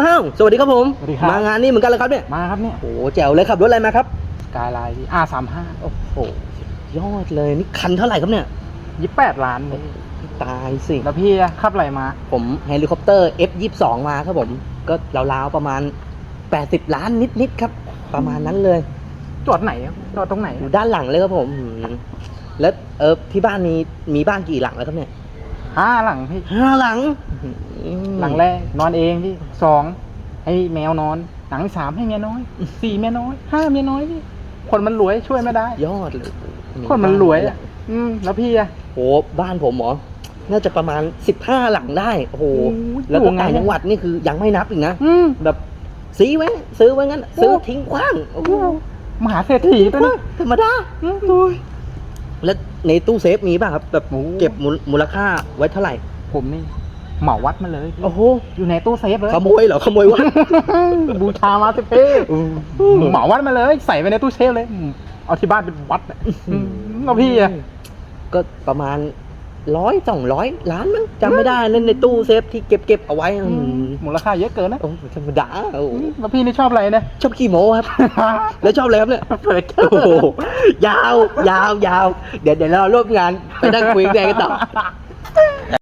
อ้าวสวัสดีครับผมสวัสดีครับ มางานนี้เหมือนกันเลยครับเนี่ยมาครับเนี่ยโอ้โหแจ๋วเลยครับรถอะไรมาครับสกายไลน์ R สามห้าโอ้โหยอดเลยนี่คันเท่าไหร่ครับเนี่ยยี่แปดล้านเลยตายสิแล้วพี่อะขับอะไรมา ผมเฮลิคอปเตอร์ F22 มาครับผมก็ราวๆประมาณ 80 ล้านนิดๆครับ ประมาณนั้นเลยจอดไหนอะจอดตรงไหนอยู่ด้านหลังเลยครับผมอืมแล้วเออที่บ้านมีมีบ้านกี่หลังแล้วครับเนี่ย ห้าหลังพี่ห้าหลังอืมหลังแรกนอนเองพี่สองให้แมวนอน หลังที่สามให้เมียน้อยสี่เมียน้อยห้าเมียน้อยพี่คนมันรวยช่วยไม่ได้ ยอดเลยคนมันรวยอะอืมแล้วพี่อะโหบ้านผมเหรอน่าจะประมาณ15หลังได้โอ้โหโอ้ยแล้วอยู่ก็ไงต่างเนี่ยจังหวัดนี่คือยังไม่นับอีกนะอืมแบบซื้อไว้ซื้อไว้งั้น ซื้อทิ้งกว้างโอ้โหมหาเศรษฐีตัวนี้ธรรมดาอืมดูยแล้ว ในตู้เซฟมีป่ะครับแบบโอ้ เก็บมูลมูลค่าไว้เท่าไหร่ผมนี่เหมาวัดมาเลยพี่โอ้โหอยู่ในตู้เซฟเลย ขโมยเหรอขโมยวะบูชามาสิเพ่เหมาวัดมาเลย ใส่ไว้ในตู้เซฟเลยอืมเอาที่บ้านเป็นวัดอะอืมแล้วพี่อะก็ประมาณ ร้อยสองร้อยล้านมั้งจำไม่ได้นั่นในตู้เซฟที่เก็บเก็บเอาไว้อืมมูลค่าเยอะเกินนะโอ้ธรรมดาโอ้โหแล้วพี่นี่ชอบอะไรเนี่ยชอบขี้โม้ครับ แล้วชอบอะไรครับเนี่ยเปิดโอ้โหยาวยาวยาวเดี๋ยวเดี๋ยวเราร่วมงานไปนั่งคุยกันต่อ